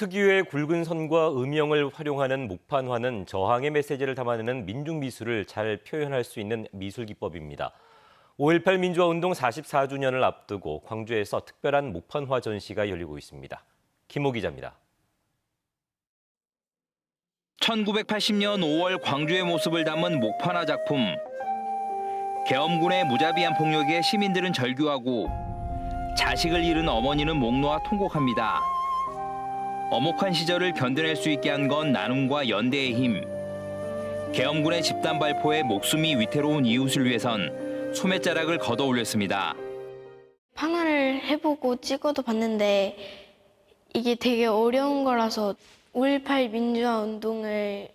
특유의 굵은 선과 음영을 활용하는 목판화는 저항의 메시지를 담아내는 민중 미술을 잘 표현할 수 있는 미술 기법입니다. 5.18 민주화 운동 44주년을 앞두고 광주에서 특별한 목판화 전시가 열리고 있습니다. 김호 기자입니다. 1980년 5월 광주의 모습을 담은 목판화 작품. 계엄군의 무자비한 폭력에 시민들은 절규하고 자식을 잃은 어머니는 목 놓아 통곡합니다. 엄혹한 시절을 견뎌낼 수 있게 한 건 나눔과 연대의 힘. 계엄군의 집단 발포에 목숨이 위태로운 이웃을 위해선 소매자락을 걷어 올렸습니다. 판화를 해보고 찍어도 봤는데 이게 되게 어려운 거라서 5.18 민주화 운동을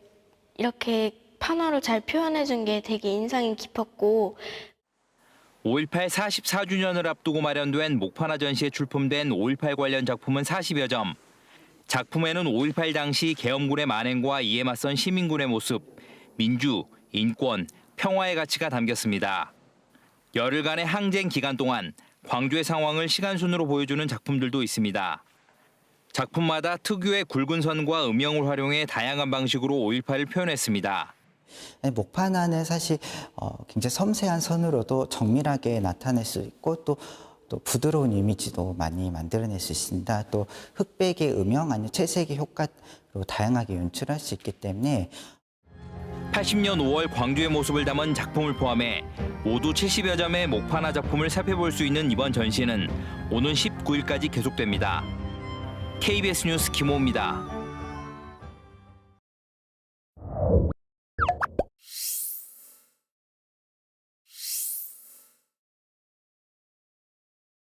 이렇게 판화로 잘 표현해 준 게 되게 인상이 깊었고 5.18 44주년을 앞두고 마련된 목판화 전시에 출품된 5.18 관련 작품은 40여 점. 작품에는 5.18 당시 계엄군의 만행과 이에 맞선 시민군의 모습, 민주, 인권, 평화의 가치가 담겼습니다. 열흘간의 항쟁 기간 동안 광주의 상황을 시간순으로 보여주는 작품들도 있습니다. 작품마다 특유의 굵은 선과 음영을 활용해 다양한 방식으로 5.18을 표현했습니다. 네, 목판화는 사실 어, 굉장히 섬세한 선으로도 정밀하게 나타낼 수 있고 또, 또 부드러운 이미지도 많이 만들어낼 수 있습니다. 또 흑백의 음영 아니면 채색의 효과로 다양하게 연출할 수 있기 때문에 80년 5월 광주의 모습을 담은 작품을 포함해 모두 70여 점의 목판화 작품을 살펴볼 수 있는 이번 전시는 오는 19일까지 계속됩니다. KBS 뉴스 김호입니다.